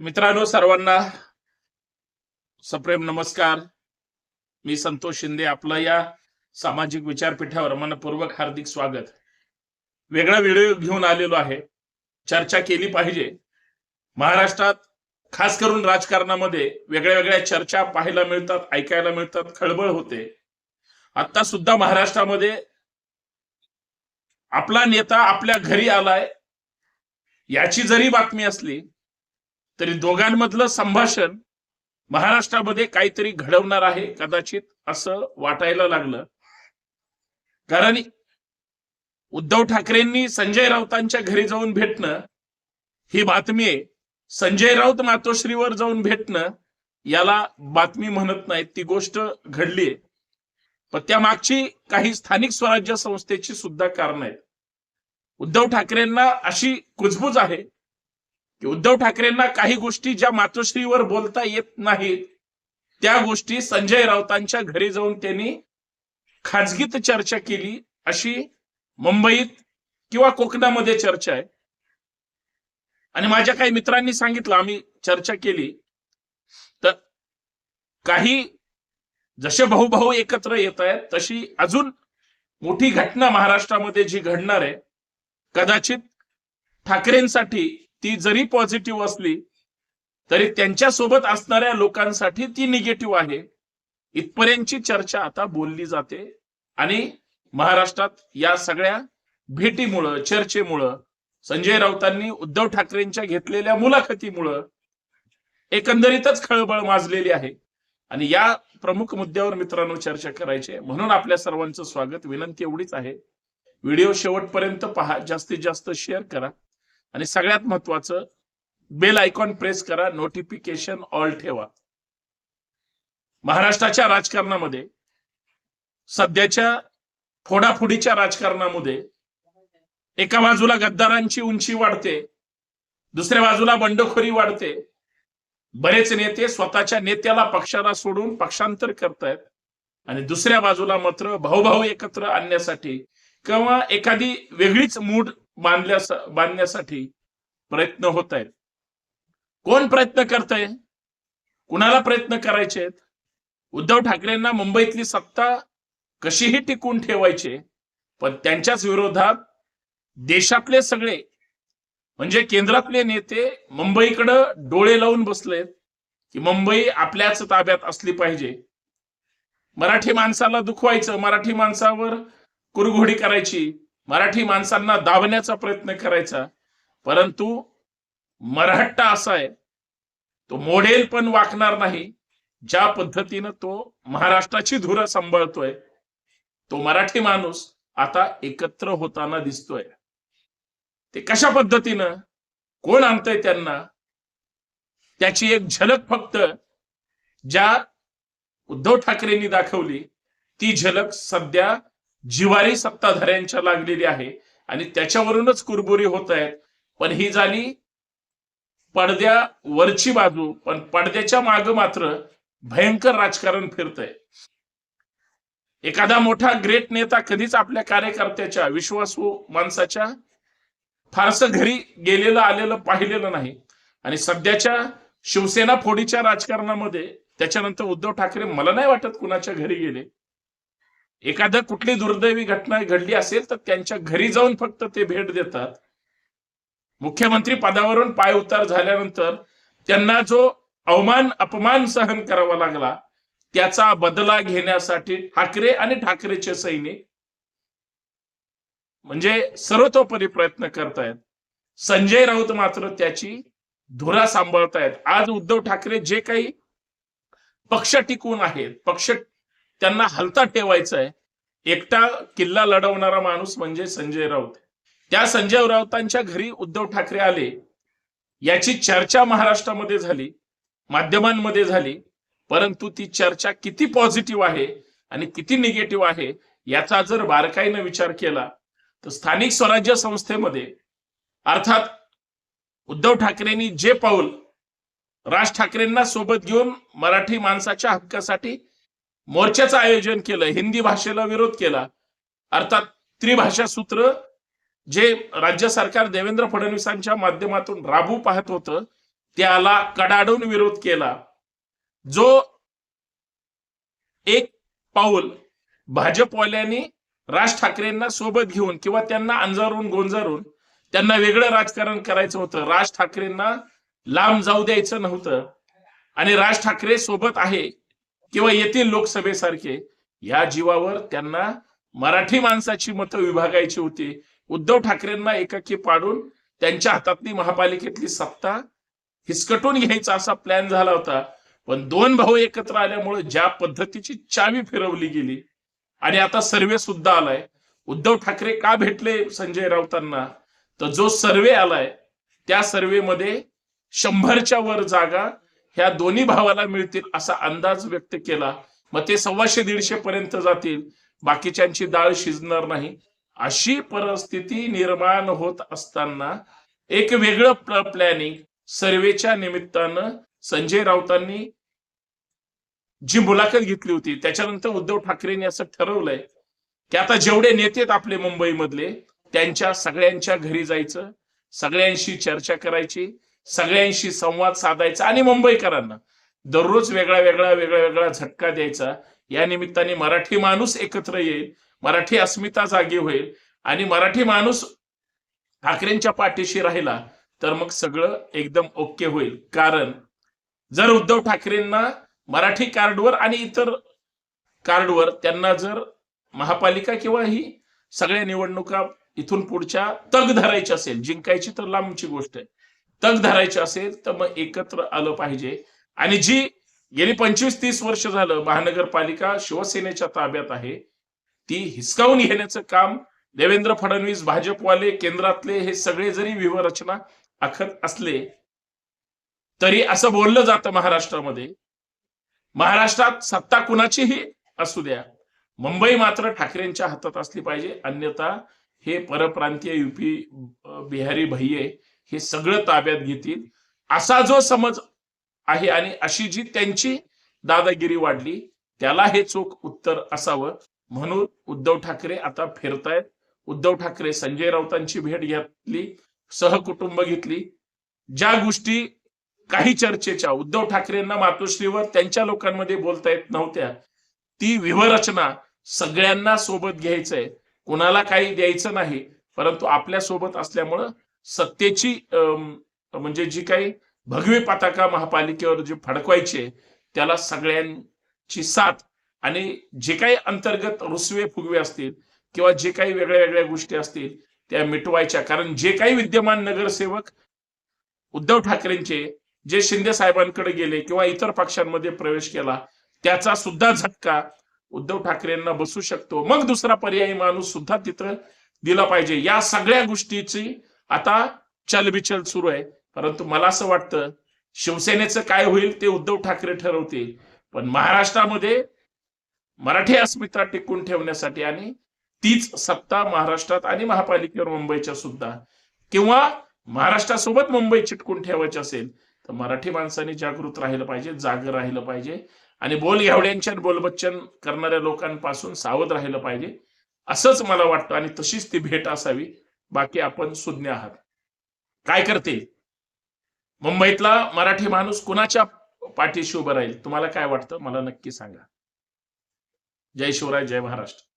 मित्रांनो सर्वांना सप्रेम नमस्कार. मी संतोष शिंदे आपलं या सामाजिक विचारपीठावर मनपूर्वक हार्दिक स्वागत. वेगळा व्हिडिओ घेऊन आलेलो आहे. चर्चा केली पाहिजे. महाराष्ट्रात खास करून राजकारणामध्ये वेगळ्या वेगळ्या चर्चा पाहायला मिळतात ऐकायला मिळतात खळबळ होते. आता सुद्धा महाराष्ट्रामध्ये आपला नेता आपल्या घरी आलाय. याची जरी बातमी असली तरी दोघांमधलं संभाषण महाराष्ट्रामध्ये काहीतरी घडवणार आहे कदाचित असं वाटायला लागलं. कारण उद्धव ठाकरेंनी संजय राऊतांच्या घरी जाऊन भेटणं ही बातमी आहे. संजय राऊत मातोश्रीवर जाऊन भेटणं याला बातमी म्हणत नाहीत ती गोष्ट घडलीय पण त्या मागची काही स्थानिक स्वराज्य संस्थेची सुद्धा कारण आहेत. उद्धव ठाकरेंना अशी कुजबूज आहे उद्धव ठाकरेंना काही गोष्टी ज्या मातोश्रीवर बोलता येत नाहीत त्या गोष्टी संजय राऊतांच्या घरी जाऊन त्यांनी खाजगीत चर्चा केली अशी मुंबईत किंवा कोकणामध्ये चर्चा आहे. आणि माझ्या काही मित्रांनी सांगितलं आम्ही चर्चा केली. तर काही जसे भाऊ भाऊ एकत्र येत आहेत तशी अजून मोठी घटना महाराष्ट्रामध्ये जी घडणार आहे कदाचित ठाकरेंसाठी ती जरी पॉझिटिव्ह असली तरी त्यांच्यासोबत असणाऱ्या लोकांसाठी ती निगेटिव्ह आहे. इथपर्यंतची चर्चा आता बोलली जाते आणि महाराष्ट्रात या सगळ्या भेटीमुळं चर्चेमुळं संजय राऊतांनी उद्धव ठाकरेंच्या घेतलेल्या मुलाखतीमुळं एकंदरीतच खळबळ माजलेली आहे. आणि या प्रमुख मुद्द्यावर मित्रांनो चर्चा करायची म्हणून आपल्या सर्वांचं स्वागत विनंती एवढीच आहे. व्हिडिओ शेवटपर्यंत पहा जास्तीत जास्त शेअर करा. आणि सगळ्यात महत्वाचं बेल आयकॉन प्रेस करा नोटिफिकेशन ऑल ठेवा. महाराष्ट्राच्या राजकारणामध्ये सध्याच्या फोडाफोडीच्या राजकारणामध्ये एका बाजूला गद्दारांची उंची वाढते दुसऱ्या बाजूला बंडखोरी वाढते बरेच नेते स्वतःच्या नेत्याला पक्षाला सोडून पक्षांतर करतायत आणि दुसऱ्या बाजूला मात्र भाऊभाऊ एकत्र आणण्यासाठी किंवा एखादी वेगळीच मूड बांधल्या बांधण्यासाठी प्रयत्न होत आहेत कोण प्रयत्न करतय? कुणाला प्रयत्न करायचे? आहेत उद्धव ठाकरेंना मुंबईतली सत्ता कशीही टिकून ठेवायचे पण त्यांच्याच विरोधात देशातले सगळे म्हणजे केंद्रातले नेते मुंबईकडं डोळे लावून बसलेत की मुंबई आपल्याच ताब्यात असली पाहिजे. मराठी माणसाला दुखवायचं मराठी माणसावर कुरघोडी करायची मराठी माणसांना दाबण्याचा प्रयत्न करायचा परंतु मराठा असा आहे तो मोडेल पण वाकणार नाही ज्या पद्धतीनं तो महाराष्ट्राची धुरा सांभाळतोय तो मराठी माणूस आता एकत्र होताना दिसतोय. ते कशा पद्धतीनं कोण आणतंय त्यांना त्याची एक झलक फक्त ज्या उद्धव ठाकरेंनी दाखवली ती झलक सध्या जिवारी सत्ताधाऱ्यांच्या लागलेली आहे आणि त्याच्यावरूनच कुरबुरी होत आहेत पण ही झाली पडद्या वरची बाजू पण पडद्याच्या माग मात्र भयंकर राजकारण फिरतंय. एखादा मोठा ग्रेट नेता कधीच आपल्या कार्यकर्त्याच्या विश्वासू माणसाच्या फारसं घरी गेलेलं आलेलं पाहिलेलं नाही. आणि सध्याच्या शिवसेना फोडीच्या राजकारणामध्ये त्याच्यानंतर उद्धव ठाकरे मला नाही वाटत कुणाच्या घरी गेले. एखादं कुठली दुर्दैवी घटना घडली असेल तर त्यांच्या घरी जाऊन फक्त ते भेट देतात. मुख्यमंत्री पदावरून पाय उतार झाल्यानंतर त्यांना जो अवमान अपमान सहन करावा लागला त्याचा बदला घेण्यासाठी ठाकरे आणि ठाकरेचे सैनिक म्हणजे सर्वतोपरी प्रयत्न करतायत. संजय राऊत मात्र त्याची धुरा सांभाळतायत. आज उद्धव ठाकरे जे काही पक्ष टिकून आहेत पक्ष त्यांना हलता ठेवायचं आहे एकटा किल्ला लढवणारा माणूस म्हणजे संजय राऊत. त्या संजय राऊतांच्या घरी उद्धव ठाकरे आले. याची चर्चा महाराष्ट्रामध्ये झाली माध्यमांमध्ये झाली. परंतु ती चर्चा किती पॉझिटिव्ह आहे आणि किती निगेटिव्ह आहे याचा जर बारकाईनं विचार केला तर स्थानिक स्वराज्य संस्थेमध्ये अर्थात उद्धव ठाकरेंनी जे पाऊल राज ठाकरेंना सोबत घेऊन मराठी माणसाच्या हक्कासाठी मोर्चाचं आयोजन केलं हिंदी भाषेला विरोध केला. अर्थात त्रिभाषा सूत्र जे राज्य सरकार देवेंद्र फडणवीसांच्या माध्यमातून राबू पाहत होतं त्याला कडाडून विरोध केला. जो एक पाऊल भाजपवाल्यांनी राज ठाकरेंना सोबत घेऊन किंवा त्यांना अंजारून गोंजारून त्यांना वेगळं राजकारण करायचं होतं. राज ठाकरेंना लांब जाऊ द्यायचं नव्हतं. आणि राज ठाकरे सोबत आहे. किंवा येथील लोकसभेसारखे या जीवावर त्यांना मराठी माणसाची मतं विभागायची होती. उद्धव ठाकरेंना एकाकी पाडून त्यांच्या हातातली महापालिकेतली सत्ता हिसकटून घ्यायचा असा प्लॅन झाला होता. पण दोन भाऊ एकत्र आल्यामुळे ज्या पद्धतीची चावी फिरवली गेली आणि आता सर्वे सुद्धा आलाय. उद्धव ठाकरे का भेटले संजय राऊतांना? तर जो सर्वे आलाय त्या सर्वेमध्ये शंभरच्या वर जागा ह्या दोन्ही भावाला मिळतील असा अंदाज व्यक्त केला. मग ते सव्वाशे दीडशे पर्यंत जातील. बाकीच्यांची डाळ शिजणार नाही. अशी परिस्थिती निर्माण होत असताना एक वेगळं प्लॅनिंग सर्वेच्या निमित्तानं संजय राऊतांनी जी मुलाखत घेतली होती त्याच्यानंतर उद्धव ठाकरेंनी असं ठरवलंय की आता जेवढे नेते आपले मुंबईमधले त्यांच्या सगळ्यांच्या घरी जायचं सगळ्यांशी चर्चा करायची सगळ्यांशी संवाद साधायचा आणि मुंबईकरांना दररोज वेगळा वेगळा वेगळा वेगळा झटका द्यायचा. या निमित्ताने मराठी माणूस एकत्र येईल मराठी अस्मिता जागी होईल आणि मराठी माणूस ठाकरेंच्या पाठीशी राहिला तर मग सगळं एकदम ओके होईल. कारण जर उद्धव ठाकरेंना मराठी कार्डवर आणि इतर कार्डवर त्यांना जर महापालिका किंवा ही सगळ्या निवडणुका इथून पुढच्या तग धरायची असेल जिंकायची तर लांबची गोष्ट आहे. तग धरायची असेल तर मग एकत्र आलं पाहिजे. आणि जी गेली पंचवीस तीस वर्ष झालं महानगरपालिका शिवसेनेच्या ताब्यात आहे ती हिसकावून घेण्याचं काम देवेंद्र फडणवीस भाजपवाले केंद्रातले हे सगळे जरी व्यूहरचना आखत असले तरी असं बोललं जातं महाराष्ट्रामध्ये. महाराष्ट्रात सत्ता कुणाचीही असू द्या. मुंबई मात्र ठाकरेंच्या हातात असली पाहिजे. अन्यथा हे परप्रांतीय युपी बिहारी भैये हे सगळं ताब्यात घेतील. असा जो समज आहे आणि अशी जी त्यांची दादागिरी वाढली त्याला हे चोख उत्तर असावं म्हणून उद्धव ठाकरे आता फिरतायत. उद्धव ठाकरे संजय राऊतांची भेट घेतली सहकुटुंब घेतली. ज्या गोष्टी काही चर्चेच्या उद्धव ठाकरेंना मातोश्रीवर त्यांच्या लोकांमध्ये बोलता येत नव्हत्या. ती विवरचना सगळ्यांना सोबत घ्यायचंय. कुणाला काही द्यायचं नाही परंतु आपल्यासोबत असल्यामुळं सत्तेची म्हणजे जी काही भगवी पताका महापालिकेवर जी फडकवायची त्याला सगळ्यांची साथ आणि जे काही अंतर्गत रुसवे फुगवे असतील किंवा जे काही वेगळ्या वेगळ्या गोष्टी असतील त्या मिटवायच्या. कारण जे काही विद्यमान नगरसेवक उद्धव ठाकरेंचे जे शिंदे साहेबांकडे गेले किंवा इतर पक्षांमध्ये प्रवेश केला त्याचा सुद्धा झटका उद्धव ठाकरेंना बसू शकतो. मग दुसरा पर्यायी माणूस सुद्धा तिथं दिला पाहिजे. या सगळ्या गोष्टीची आता चलबिचल सुरू आहे. परंतु मला असं वाटतं शिवसेनेचं काय होईल ते उद्धव ठाकरे ठरवतील. पण महाराष्ट्रामध्ये मराठी अस्मिता टिकून ठेवण्यासाठी आणि तीच सत्ता महाराष्ट्रात आणि महापालिकेवर मुंबईच्या सुद्धा. किंवा महाराष्ट्रासोबत मुंबई चिटकून ठेवायची असेल तर मराठी माणसांनी जागृत राहिलं पाहिजे जागर राहिलं पाहिजे. आणि बोल घ्यावड्यांच्या बोलबच्चन करणाऱ्या लोकांपासून सावध राहिलं पाहिजे. असंच मला वाटतं आणि तशीच ती भेट असावी. बाकी आपण सुज्ञ आहात. काय करते? मुंबईतला मराठी माणूस कुणाच्या पाठीशी उभं राहील? तुम्हाला काय वाटतं? मला नक्की सांगा. जय शिवराय जय महाराष्ट्र.